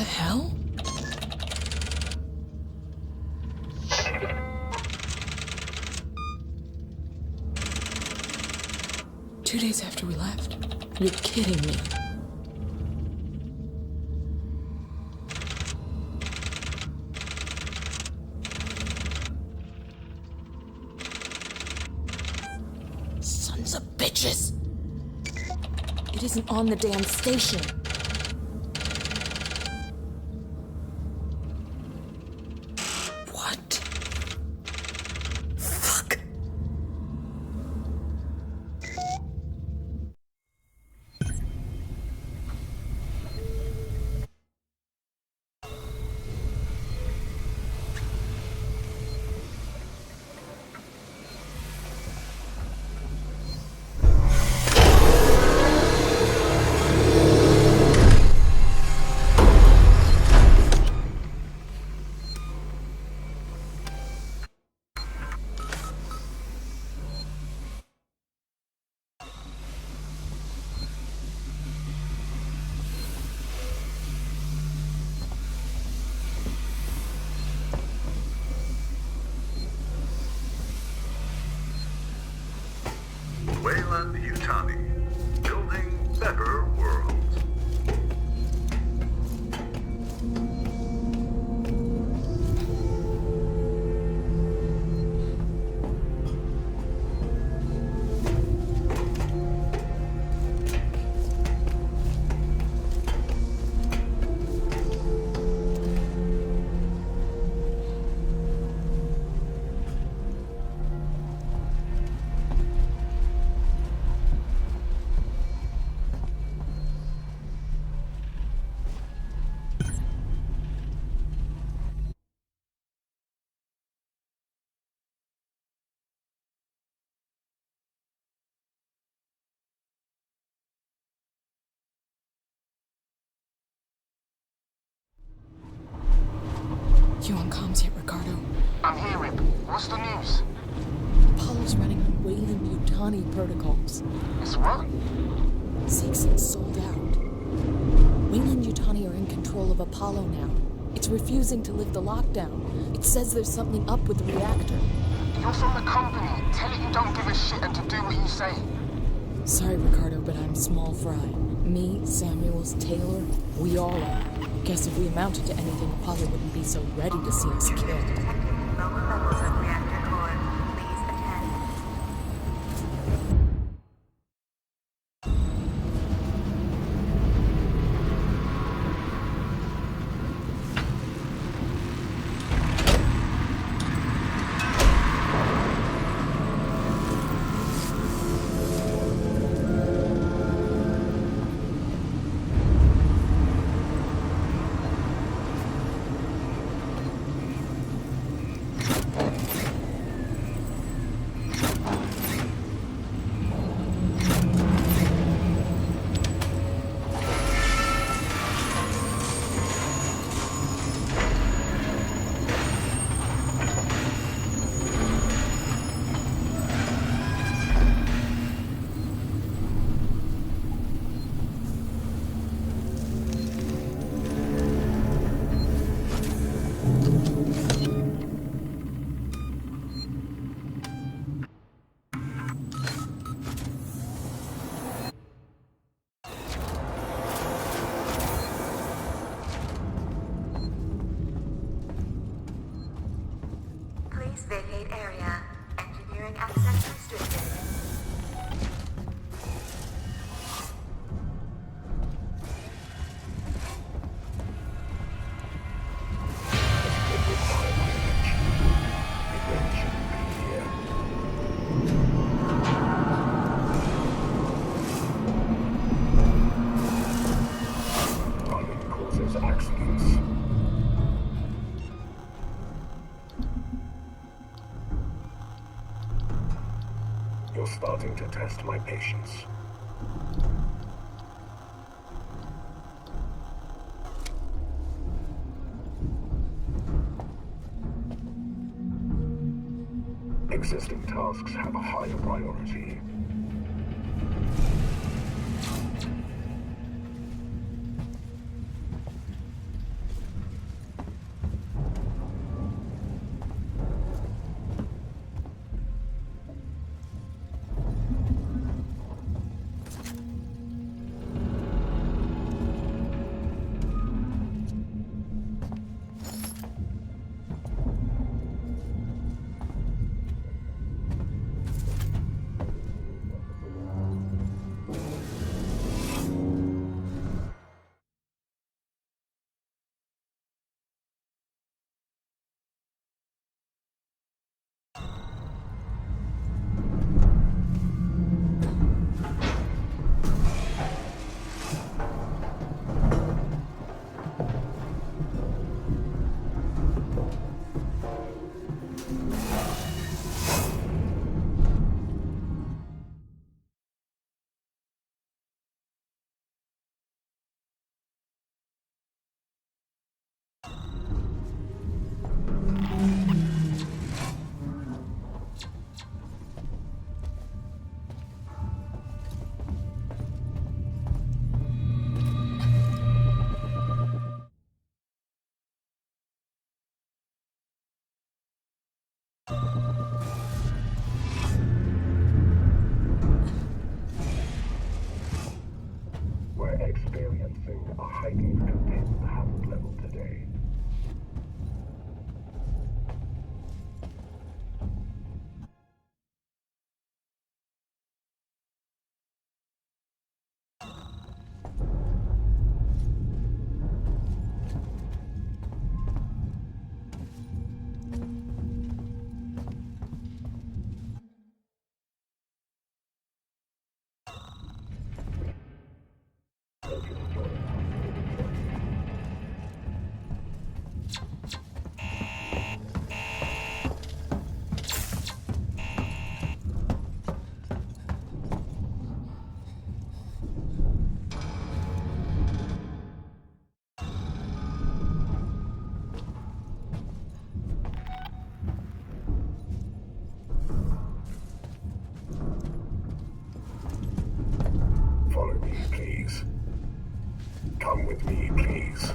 the hell? Two days after we left. You're kidding me. Sons of bitches! It isn't on the damn station. You on comms yet, Ricardo? I'm here, Rip. What's the news? Apollo's running on Wayland Yutani protocols. It's what? Seegson's sold out. Wayland Yutani are in control of Apollo now. It's refusing to lift the lockdown. It says there's something up with the reactor. You're from the company. Tell it you don't give a shit and to do what you say. Sorry, Ricardo, but I'm small fry. Me, Samuels, Taylor, we all are. Guess if we amounted to anything, Apollo wouldn't be so ready to see us killed. Vacate area. Engineering access restricted. To test my patience. Existing tasks have a higher priority. Come with me, please.